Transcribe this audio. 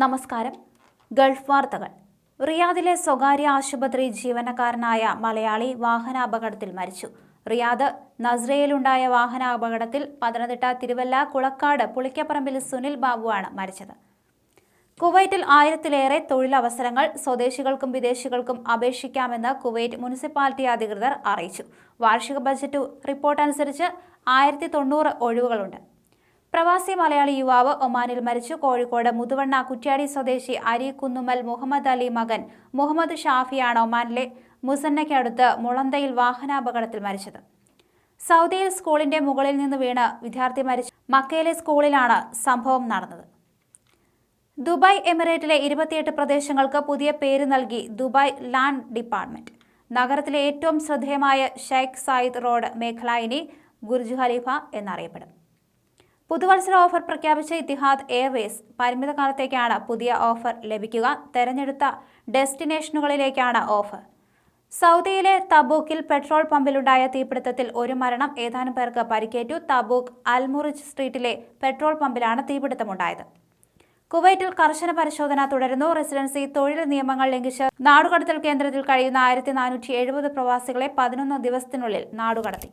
നമസ്കാരം. ഗൾഫ് വാർത്തകൾ. റിയാദിലെ സ്വകാര്യ ആശുപത്രി ജീവനക്കാരനായ മലയാളി വാഹനാപകടത്തിൽ മരിച്ചു. റിയാദ് നസ്രയിലുണ്ടായ വാഹനാപകടത്തിൽ പത്തനംതിട്ട തിരുവല്ല കുളക്കാട് പുളിക്കപ്പറമ്പിൽ സുനിൽ ബാബുവാണ് മരിച്ചത്. കുവൈറ്റിൽ ആയിരത്തിലേറെ തൊഴിലവസരങ്ങൾ സ്വദേശികൾക്കും വിദേശികൾക്കും അപേക്ഷിക്കാമെന്ന് കുവൈറ്റ് മുനിസിപ്പാലിറ്റി അധികൃതർ അറിയിച്ചു. വാർഷിക ബജറ്റ് റിപ്പോർട്ട് അനുസരിച്ച് ആയിരത്തി തൊണ്ണൂറ് ഒഴിവുകളുണ്ട്. പ്രവാസി മലയാളി യുവാവ് ഒമാനിൽ മരിച്ചു. കോഴിക്കോട് മുതുവണ്ണ കുറ്റ്യാടി സ്വദേശി അരി കുന്നുമൽ മുഹമ്മദ് അലി മകൻ മുഹമ്മദ് ഷാഫിയാണ് ഒമാനിലെ മുസന്നയ്ക്കടുത്ത് മുളന്തയിൽ വാഹനാപകടത്തിൽ മരിച്ചത്. സൗദിയിൽ സ്കൂളിന്റെ മുകളിൽ നിന്ന് വീണ് വിദ്യാർത്ഥി മരിച്ചു. മക്കയിലെ സ്കൂളിലാണ് സംഭവം നടന്നത്. ദുബായ് എമിറേറ്റിലെ ഇരുപത്തിയെട്ട് പ്രദേശങ്ങൾക്ക് പുതിയ പേര് നൽകി ദുബായ് ലാൻഡ് ഡിപ്പാർട്ട്മെന്റ്. നഗരത്തിലെ ഏറ്റവും ശ്രദ്ധേയമായ ഷെയ്ഖ് സായിദ് റോഡ് മേഖല ഇനി ഗുർജു ഖലീഫ എന്നറിയപ്പെടും. പുതുവത്സര ഓഫർ പ്രഖ്യാപിച്ച ഇത്തിഹാദ് എയർവേസ് പരിമിത കാലത്തേക്കാണ് പുതിയ ഓഫർ ലഭിക്കുക. തെരഞ്ഞെടുത്ത ഡെസ്റ്റിനേഷനുകളിലേക്കാണ് ഓഫർ. സൗദിയിലെ തബൂക്കിൽ പെട്രോൾ പമ്പിലുണ്ടായ തീപിടുത്തത്തിൽ ഒരു മരണം ഏതാനും പേർക്ക് പരിക്കേറ്റു. തബൂക്ക് അൽമുറിജ് സ്ട്രീറ്റിലെ പെട്രോൾ പമ്പിലാണ് തീപിടുത്തമുണ്ടായത്. കുവൈറ്റിൽ കർശന പരിശോധന തുടരുന്നു. റെസിഡൻസി തൊഴിൽ നിയമങ്ങൾ ലംഘിച്ച് നാടുകടത്തൽ കേന്ദ്രത്തിൽ കഴിയുന്ന ആയിരത്തി പ്രവാസികളെ പതിനൊന്ന് ദിവസത്തിനുള്ളിൽ നാടുകടത്തി.